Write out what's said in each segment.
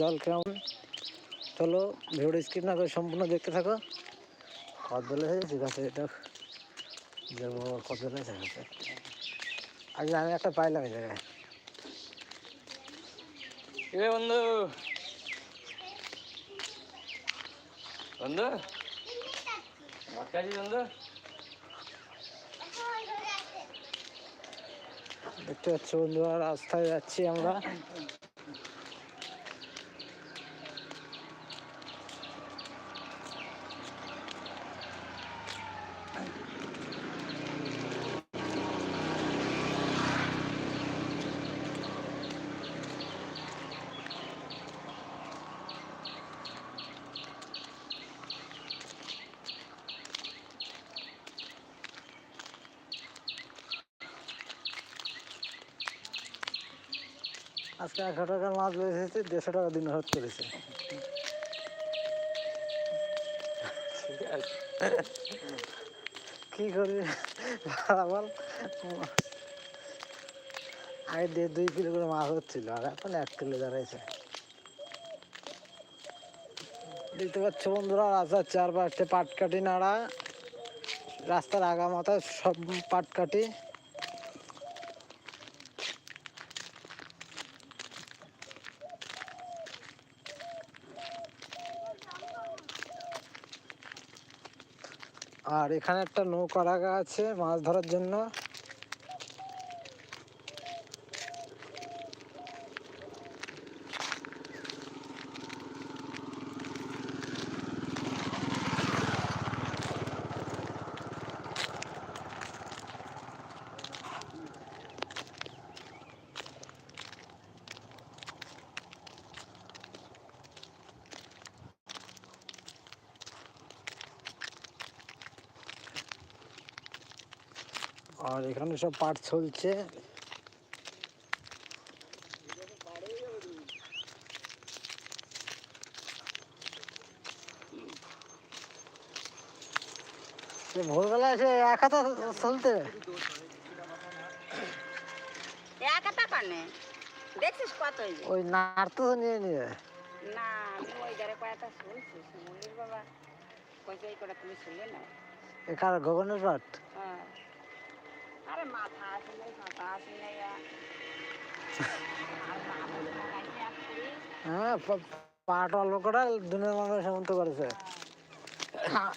জল কেমন চলো ভিডিওটা স্কিপ না করে সম্পূর্ণ দেখতে থাকো। কত বেলা হয়েছে ঠিক আছে এটা ঠিক আছে আগে আমি একটা পাইলাম এই জায়গায়। বন্ধু। বন্ধু। বন্ধু? দেখতে পাচ্ছ বন্ধুরা রাস্তায় যাচ্ছি আমরা। আজকে একশো টাকার মাছ বেঁচেছে দেড়শো টাকা দিন হত করেছে। কি করি? বল আগে দেড় দুই কিলো করে মাছ হচ্ছিল, আর এখন এক কিলো দাঁড়াইছে। দেখতে পাচ্ছ বন্ধুরা, রাস্তার চারপাশে পাটকাঠি নাড়া, রাস্তার আগা মাথা সব পাটকাঠি। আর এখানে একটা নৌকা রাখা আছে মাছ ধরার জন্য। আর এখানে সব পাট চলছে ভোরবেলা এসে এক হাতে চলতে এক হাতা কানে দেখছিস কত ওই নাড়তে তো নিয়ে নিয়ে। না আমি ওই ধারে কয়েকটা শুনছি মুলির বাবা কইছে এই করে তুমি শুনলে না এখানে গগনের পাট? হ্যাঁ। আরে মাথা নাই মাথা নাই হ্যাঁ পা- পাট অল্প করে দুনিয়ার মানুষ এমন তো করেছে।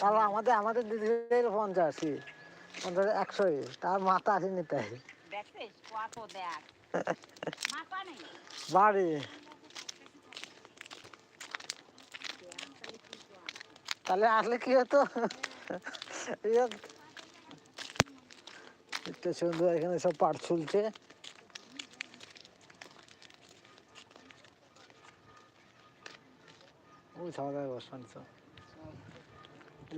তাহলে আমাদের আমাদের দিদি পঞ্চাশ একশোই তার মাথা আসেনি তাই। বাড়ি। তাহলে আসলে কি হতো? এই যে- দেখতে সুন্দর এখানে সব পাট বসান সব।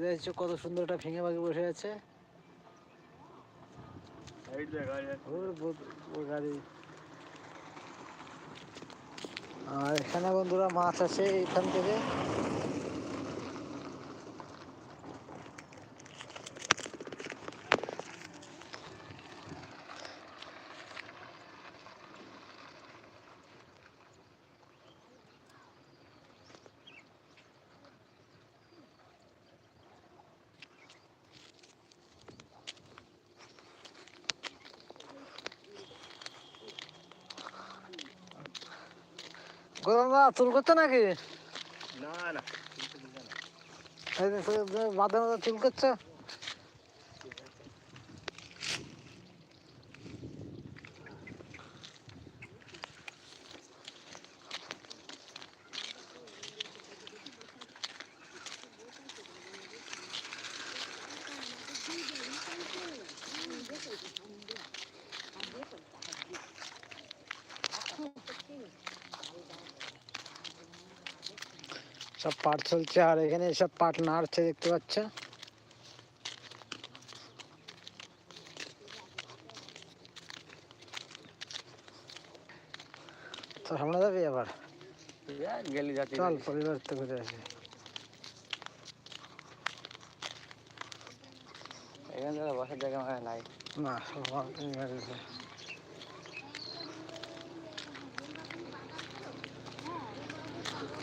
দেখছ কত সুন্দর একটা ফিঙে পাখি বসে আছে। আর এখানে বন্ধুরা মাছ আছে এখান থেকে। গরম চুল করছ নাকি না না এই যে সে- যে বাঁধের মতো চুল করছ সব পাট চলছে আর এখানে সব পাট নাড়ছে দেখতে পাচ্ছ? তো সামনে যাবি আবার? চল পরিবার তো ঘুরে আসি। এখানে বসার জায়গা নাই। না সব আমাকে নিয়ে গেছে।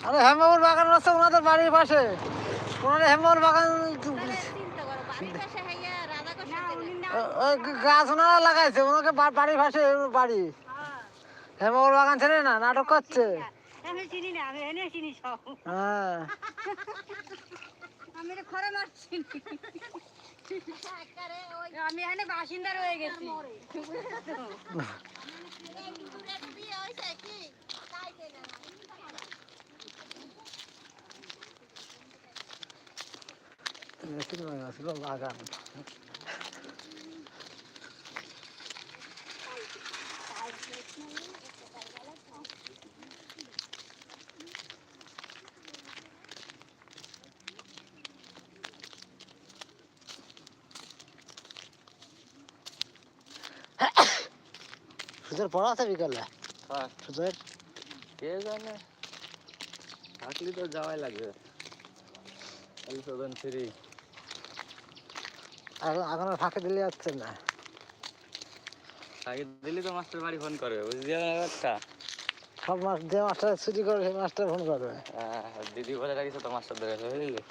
আরে হেমবাবুর বাগান আছে ওনাদের বাড়ির পাশে। ওনাদের হেমবাবুর বাগান গাছ ওনারা লাগাইছে ওনাকে বাড়ির পাশে বাড়ি। হেমবাবুর বাগান ছেড়ে না? নাটক করছে। হ্যাঁ। আমি তো খরে মারছি। আমি এখানে বাসিন্দা রয়ে গেছি। ছিল সুজের পড়া আছে বিকালে? হ্যাঁ। সুজের? কে জানে? থাকলে তো যাওয়াই লাগবে। থ্রি এখন এখন আর ফাঁকে দিলে যাচ্ছে না। ফাঁকে দিলে তো মাস্টার বাড়ি ফোন করবে বুঝলি একটা সব মাস যে মাস্টার ছুটি করবে সেই মাস্টার ফোন করবে। হ্যাঁ, দিদি বলে রাখিস তো মাস্টারদের ধরে বুঝলি?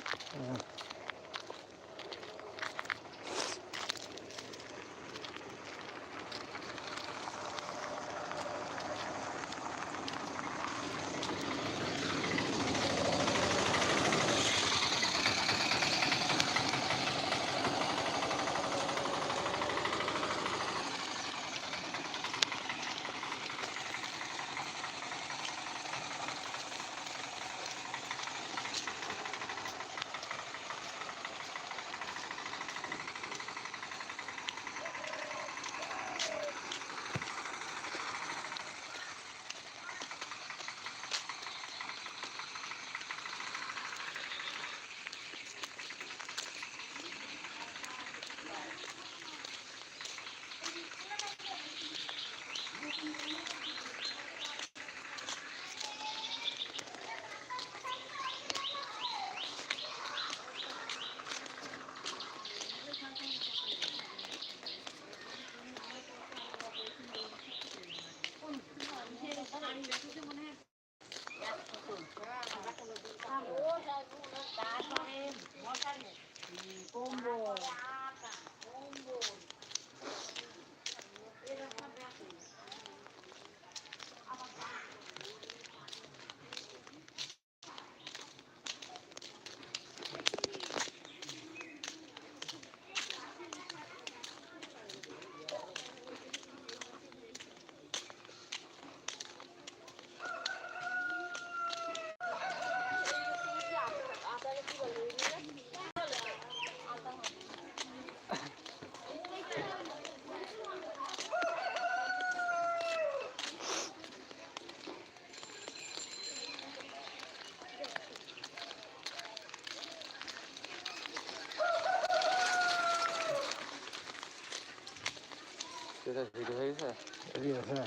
সেটা ভিডিও হয়ে গেছে? ঠিক আছে।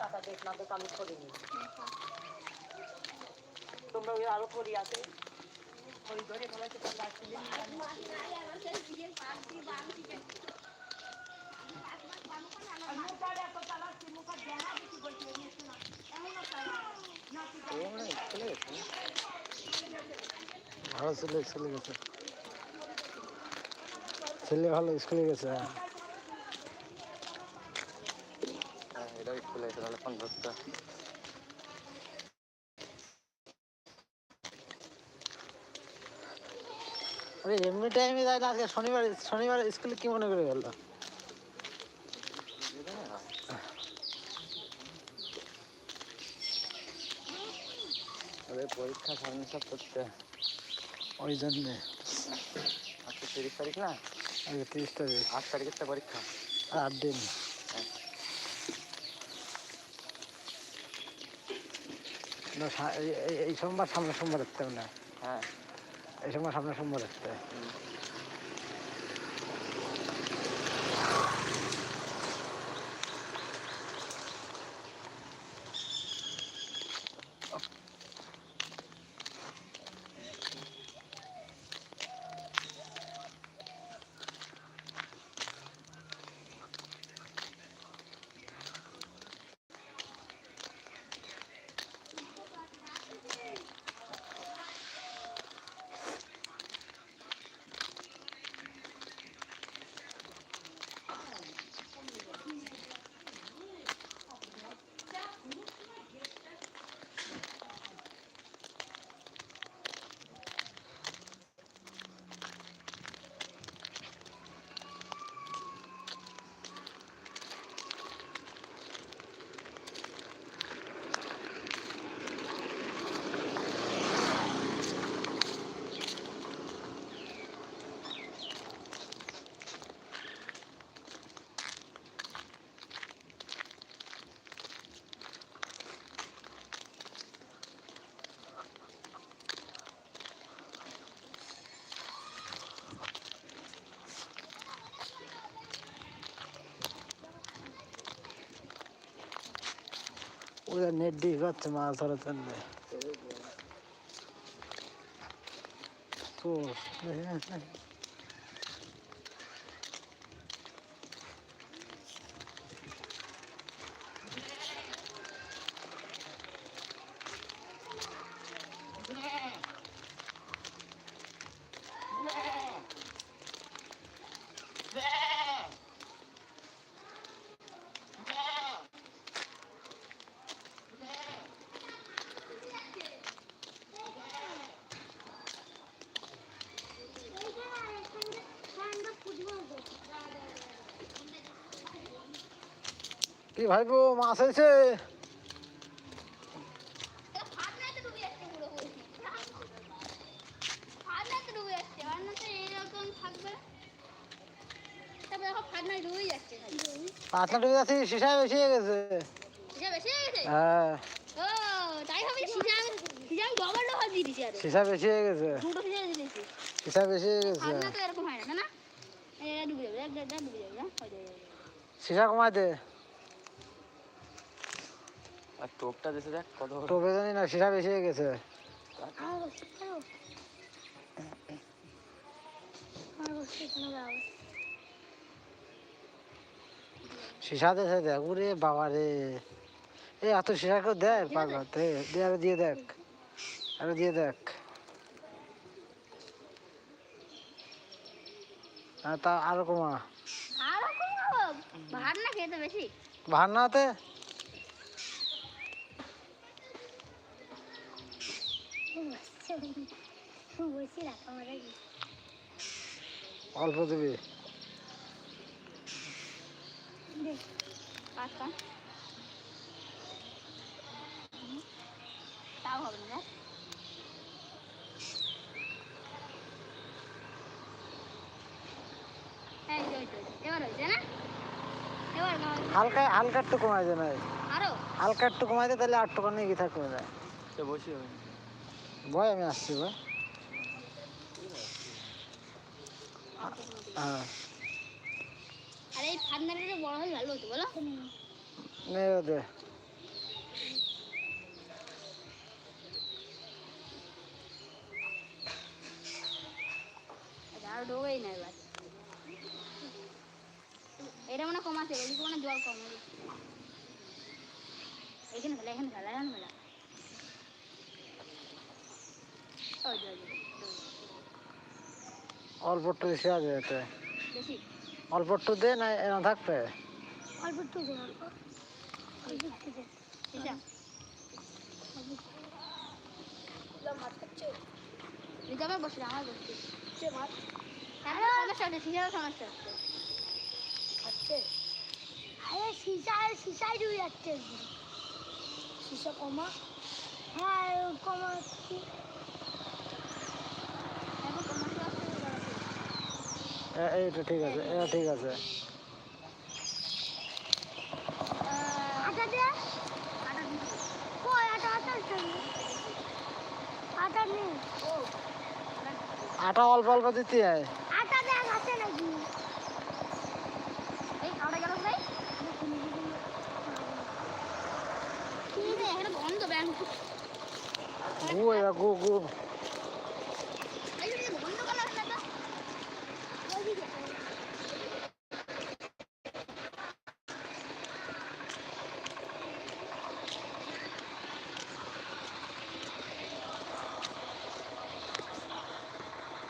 টাকা দেখলাম তো আমি করিনি তোমরা ওই আরও করি আছে। ভালো ছেলে স্কুলে গেছে। ছেলে ভালো স্কুলে গেছে হ্যাঁ। হ্যাঁ এটা স্কুলে তাহলে ফোন ধরতে আরে এমনি টাইমে যাই আজকে শনিবার শনিবার স্কুলে কি মনে করে গেল পরীক্ষা সামনে সব করতে। ওই জন্যে। আজকে তিরিশ তারিখ না? আজকে তিরিশ তারিখ। আট তারিখের তো পরীক্ষা। আর আট দিন। না, এই- সোমবার সামনে সোমবার হবে না। হ্যাঁ। এই সময় সামনে সম্ভব রাখতে ওদের নেট দিয়ে পাচ্ছে মাছ ধরার জন্য। তো কি ভাইবো মাছ হয়েছে ফাটনাতে ডুবে যাচ্ছে পুরো বলছি ফাটনাতে ডুবে যাচ্ছে ফাটনাতে এরকম থাকবে তারপর দেখো ফাটনায় ডুবে যাচ্ছে খালি পাতলা ডুবে যাচ্ছে সিসায় বেশি হয়ে গেছে। হয়ে। সিসা বেশি হয়ে গেছে। সিসা বেশি হয়ে গেছে। তো এরকম হয় না না এটা ডুবে যাবে দেখ দেখ দেখ ডুবে যাবে হ্যাঁ হয়ে যাবে সিসা কমাই দে আর টোপটা দেশে দেখ কত টোপে জানি না সিসা বেশি হয়ে গেছে। সিসা দেশে দেখ ওরে বাবা রে। এই এত সিসা কেউ দেখ পাগল? দে আরও দিয়ে দেখ। আরও দিয়ে দেখ। তা আরও কমা। আর ভাত না খেতে বেশি। ভার না অল্প দিবি। তাও হবে না। এই যে, তো, এবার হয়েছে না? এবার গাও- হালকা হালকা একটু কমাই দে নাই আরও? হালকা একটু কমাই দে তাহলে আটটুখানি কি থাকবে না বসে হবে ভয় আমি আসছি ভাই হ্যাঁ আর তো বড় হলে ভালো হতো বলো। নে ও দে। এটা আর ঢোকেই না এবার। এটা মানে কম আছে ওইদিকে মানে জল কম। এখানে ফেলা এখানে ফেলা এখানে ফেলা ওই যে, ওই যে, ওই যে। অল্প একটু বেশি আছে এতে। অল্প একটু দে না এনা থাকবে? অল্প একটু দে অল্প। অল্প একটু দে। এটা। রিজামে বসে আমার বসছে কেন সমস্যা হচ্ছে সিজারও সমস্যা হচ্ছে। আরে সিসায় সিসাই ডুবে যাচ্ছে। সিসা কমা? হ্যাঁ কমা এখন সমস্যা হচ্ছে এ- এইটা ঠিক আছে এটা ঠিক আছে। আটা অল্প অল্প দিতে হয়। গু গু গু।